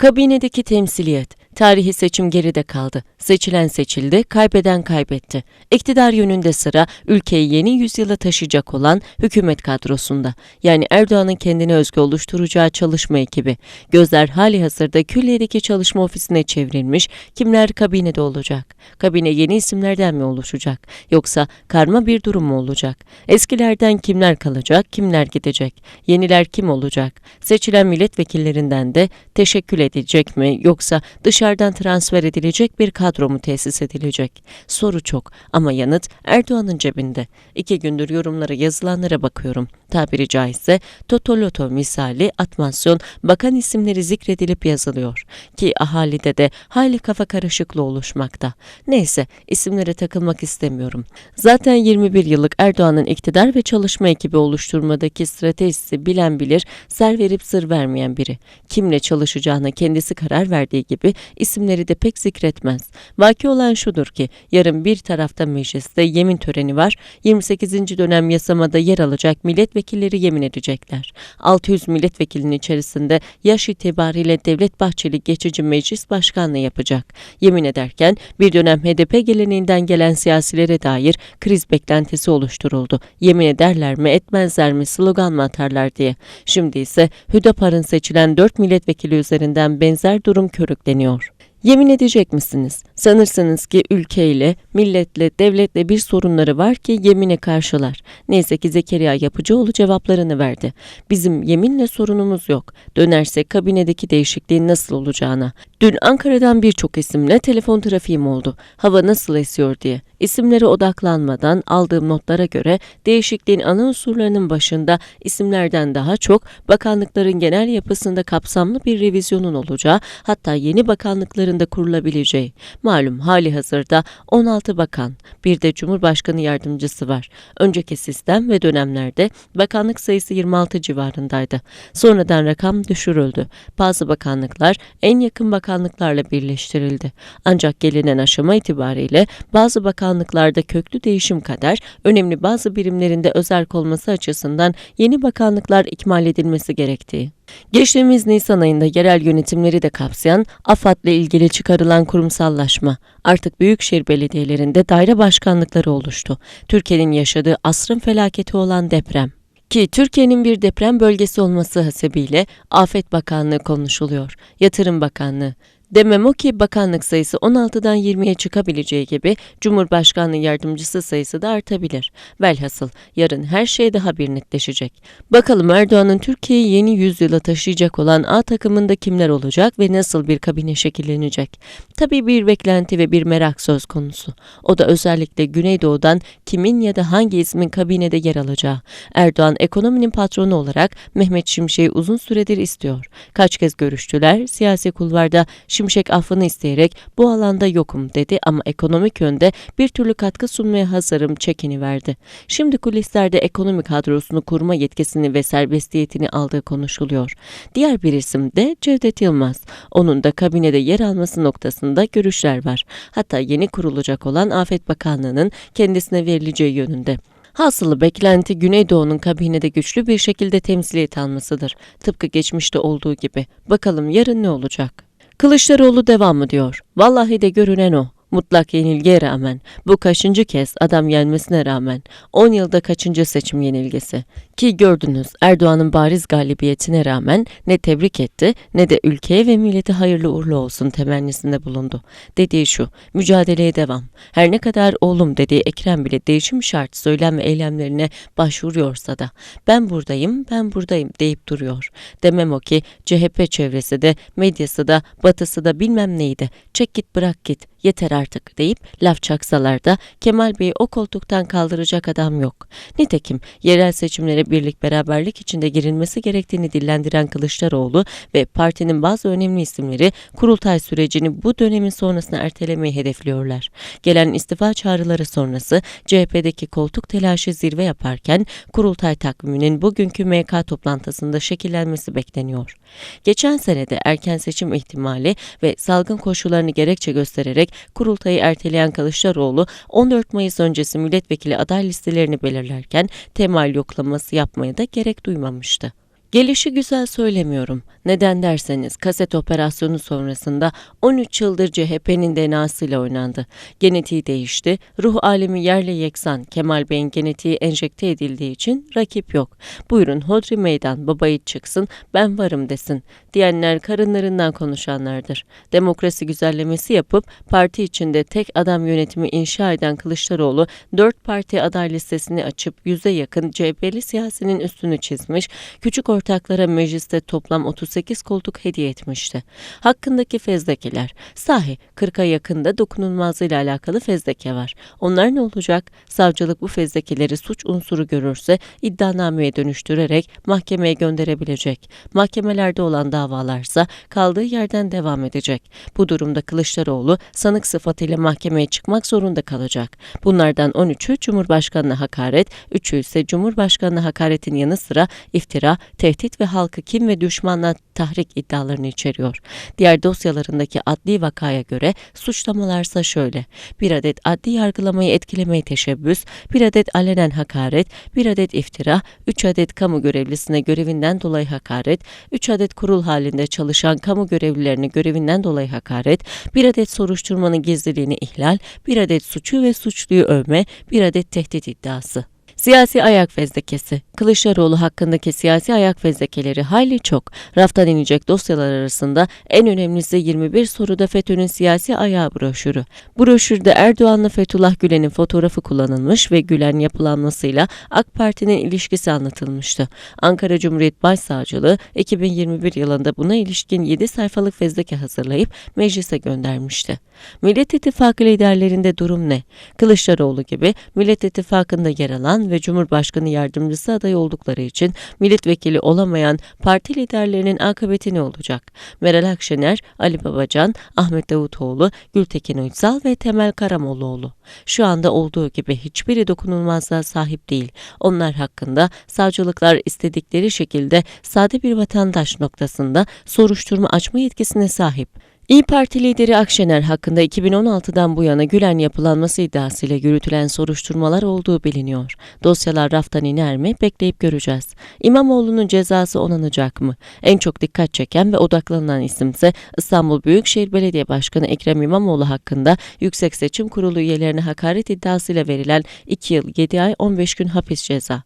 Kabinedeki temsiliyet. Tarihi seçim geride kaldı. Seçilen seçildi, kaybeden kaybetti. İktidar yönünde sıra ülkeyi yeni yüzyıla taşıyacak olan hükümet kadrosunda. Yani Erdoğan'ın kendine özgü oluşturacağı çalışma ekibi. Gözler hali hazırda külliyedeki çalışma ofisine çevrilmiş. Kimler kabinede olacak? Kabine yeni isimlerden mi oluşacak? Yoksa karma bir durum mu olacak? Eskilerden kimler kalacak, kimler gidecek? Yeniler kim olacak? Seçilen milletvekillerinden de teşekkür edilecek mi yoksa dışarıdan transfer edilecek bir kadro mu tesis edilecek? Soru çok ama yanıt Erdoğan'ın cebinde. İki gündür yorumlara yazılanlara bakıyorum. Tabiri caizse Totoloto misali atmasyon bakan isimleri zikredilip yazılıyor. Ki ahalide de hayli kafa karışıklığı oluşmakta. Neyse isimlere takılmak istemiyorum. Zaten 21 yıllık Erdoğan'ın iktidar ve çalışma ekibi oluşturmadaki stratejisi bilen bilir, ser verip sır vermeyen biri. Kimle çalışacağına kendisi karar verdiği gibi isimleri de pek zikretmez. Vaki olan şudur ki yarın bir tarafta mecliste yemin töreni var. 28. dönem yasamada yer alacak milletvekilleri yemin edecekler. 600 milletvekilinin içerisinde yaş itibariyle Devlet Bahçeli geçici meclis başkanlığı yapacak. Yemin ederken bir dönem HDP geleneğinden gelen siyasilere dair kriz beklentisi oluşturuldu. Yemin ederler mi etmezler mi slogan mı atarlar diye. Şimdi ise Hüdapar'ın seçilen 4 milletvekili üzerinden benzer durum körükleniyor. Yemin edecek misiniz? Sanırsınız ki ülkeyle, milletle, devletle bir sorunları var ki yemine karşılar. Neyse ki Zekeriya Yapıcıoğlu cevaplarını verdi. Bizim yeminle sorunumuz yok. Dönersek kabinedeki değişikliğin nasıl olacağına. Dün Ankara'dan birçok isimle telefon trafiğim oldu. Hava nasıl esiyor diye. İsimlere odaklanmadan aldığım notlara göre değişikliğin ana unsurlarının başında isimlerden daha çok bakanlıkların genel yapısında kapsamlı bir revizyonun olacağı hatta yeni bakanlıkların da kurulabileceği. Malum hali hazırda 16 bakan, bir de Cumhurbaşkanı yardımcısı var. Önceki sistem ve dönemlerde bakanlık sayısı 26 civarındaydı. Sonradan rakam düşürüldü. Bazı bakanlıklar en yakın bakanlıklarla birleştirildi. Ancak gelinen aşama itibariyle bazı bakanlıklarda köklü değişim kadar önemli bazı birimlerinde özerk olması açısından yeni bakanlıklar ikmal edilmesi gerektiği. Geçtiğimiz Nisan ayında yerel yönetimleri de kapsayan AFAD'la ilgili çıkarılan kurumsallaşma artık büyükşehir belediyelerinde daire başkanlıkları oluştu. Türkiye'nin yaşadığı asrın felaketi olan deprem ki Türkiye'nin bir deprem bölgesi olması hasebiyle Afet Bakanlığı konuşuluyor. Yatırım Bakanlığı, Demem o ki bakanlık sayısı 16'dan 20'ye çıkabileceği gibi Cumhurbaşkanlığı yardımcısı sayısı da artabilir. Velhasıl yarın her şey daha bir netleşecek. Bakalım Erdoğan'ın Türkiye'yi yeni yüzyıla taşıyacak olan A takımında kimler olacak ve nasıl bir kabine şekillenecek? Tabii bir beklenti ve bir merak söz konusu. O da özellikle Güneydoğu'dan kimin ya da hangi ismin kabinede yer alacağı. Erdoğan ekonominin patronu olarak Mehmet Şimşek'i uzun süredir istiyor. Kaç kez görüştüler, siyasi kulvarda Şimşek affını isteyerek bu alanda yokum dedi ama ekonomik yönde bir türlü katkı sunmaya hazırım çekini verdi. Şimdi kulislerde ekonomik kadrosunu kurma yetkisini ve serbestiyetini aldığı konuşuluyor. Diğer bir isim de Cevdet Yılmaz. Onun da kabinede yer alması noktasında görüşler var. Hatta yeni kurulacak olan Afet Bakanlığı'nın kendisine verileceği yönünde. Hasılı beklenti Güneydoğu'nun kabinede güçlü bir şekilde temsiliyet almasıdır. Tıpkı geçmişte olduğu gibi. Bakalım yarın ne olacak? Kılıçdaroğlu devam mı diyor. Vallahi de görünen o. Mutlak yenilgiye rağmen, bu kaçıncı kez adam yenmesine rağmen 10 yılda kaçıncı seçim yenilgisi. Ki gördünüz Erdoğan'ın bariz galibiyetine rağmen ne tebrik etti ne de ülkeye ve millete hayırlı uğurlu olsun temennisinde bulundu. Dediği şu, mücadeleye devam. Her ne kadar oğlum dediği Ekrem bile değişim şart söylem ve eylemlerine başvuruyorsa da ben buradayım, ben buradayım deyip duruyor. Demem o ki CHP çevresi de, medyası da, batısı da bilmem neydi. Çek git bırak git, yeter artık deyip laf çaksalar da Kemal Bey'i o koltuktan kaldıracak adam yok. Nitekim yerel seçimlere birlik beraberlik içinde girilmesi gerektiğini dillendiren Kılıçdaroğlu ve partinin bazı önemli isimleri kurultay sürecini bu dönemin sonrasına ertelemeyi hedefliyorlar. Gelen istifa çağrıları sonrası CHP'deki koltuk telaşı zirve yaparken kurultay takviminin bugünkü MK toplantısında şekillenmesi bekleniyor. Geçen senede erken seçim ihtimali ve salgın koşullarını gerekçe göstererek kurultayı erteleyen Kılıçdaroğlu 14 Mayıs öncesi milletvekili aday listelerini belirlerken temal yoklaması yapmaya da gerek duymamıştı. Gelişi güzel söylemiyorum. Neden derseniz kaset operasyonu sonrasında 13 yıldır CHP'nin DNA'sıyla oynandı. Genetiği değişti, ruh alemi yerle yeksan Kemal Bey'in genetiği enjekte edildiği için rakip yok. Buyurun hodri meydan baba yiğit çıksın ben varım desin diyenler karınlarından konuşanlardır. Demokrasi güzellemesi yapıp parti içinde tek adam yönetimi inşa eden Kılıçdaroğlu dört parti aday listesini açıp yüze yakın CHP'li siyasinin üstünü çizmiş, küçük ortaklara mecliste toplam 38 koltuk hediye etmişti. Hakkındaki fezlekeler, sahi 40'a yakında dokunulmazlığıyla alakalı fezleke var. Onlar ne olacak? Savcılık bu fezlekeleri suç unsuru görürse iddianameye dönüştürerek mahkemeye gönderebilecek. Mahkemelerde olan davalarsa kaldığı yerden devam edecek. Bu durumda Kılıçdaroğlu sanık sıfatıyla mahkemeye çıkmak zorunda kalacak. Bunlardan 13'ü Cumhurbaşkanına hakaret, 3'ü ise Cumhurbaşkanına hakaretin yanı sıra iftira, tehdit ve halkı kim ve düşmanla tahrik iddialarını içeriyor. Diğer dosyalarındaki adli vakaya göre suçlamalarsa şöyle. Bir adet adli yargılamayı etkilemeye teşebbüs, bir adet alenen hakaret, bir adet iftira, 3 adet kamu görevlisine görevinden dolayı hakaret, 3 adet kurul halinde çalışan kamu görevlilerine görevinden dolayı hakaret, bir adet soruşturmanın gizliliğini ihlal, bir adet suçu ve suçluyu övme, bir adet tehdit iddiası. Siyasi ayak fezlekesi. Kılıçdaroğlu hakkındaki siyasi ayak fezlekeleri hayli çok. Raftan inecek dosyalar arasında en önemlisi 21 soruda FETÖ'nün siyasi ayağı broşürü. Broşürde Erdoğan'la Fethullah Gülen'in fotoğrafı kullanılmış ve Gülen yapılanmasıyla AK Parti'nin ilişkisi anlatılmıştı. Ankara Cumhuriyet Başsavcılığı 2021 yılında buna ilişkin 7 sayfalık fezleke hazırlayıp meclise göndermişti. Millet İttifakı liderlerinde durum ne? Kılıçdaroğlu gibi Millet İttifakı'nda yer alan ve Cumhurbaşkanı yardımcısı aday oldukları için milletvekili olamayan parti liderlerinin akıbeti ne olacak? Meral Akşener, Ali Babacan, Ahmet Davutoğlu, Gültekin Uysal ve Temel Karamollaoğlu. Şu anda olduğu gibi hiçbiri dokunulmazlığa sahip değil. Onlar hakkında savcılıklar istedikleri şekilde sade bir vatandaş noktasında soruşturma açma yetkisine sahip. İyi Parti lideri Akşener hakkında 2016'dan bu yana Gülen yapılanması iddiasıyla yürütülen soruşturmalar olduğu biliniyor. Dosyalar raftan iner mi bekleyip göreceğiz. İmamoğlu'nun cezası onanacak mı? En çok dikkat çeken ve odaklanılan isimse İstanbul Büyükşehir Belediye Başkanı Ekrem İmamoğlu hakkında Yüksek Seçim Kurulu üyelerine hakaret iddiasıyla verilen 2 yıl 7 ay 15 gün hapis ceza.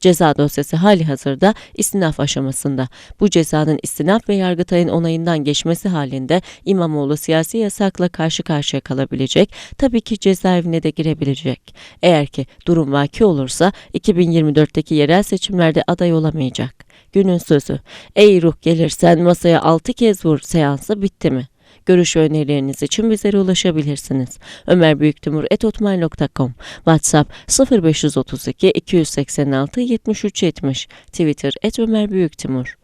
Ceza dosyası hali hazırda istinaf aşamasında. Bu cezanın istinaf ve Yargıtay'ın onayından geçmesi halinde İmamoğlu siyasi yasakla karşı karşıya kalabilecek, tabii ki cezaevine de girebilecek. Eğer ki durum vaki olursa 2024'teki yerel seçimlerde aday olamayacak. Günün sözü, ey ruh gelirsen masaya 6 kez vur seansı bitti mi? Görüş ve önerileriniz için bizlere ulaşabilirsiniz. Ömer Büyüktimur etotmail.com WhatsApp 0532 286 73 70 Twitter et Ömer Büyüktimur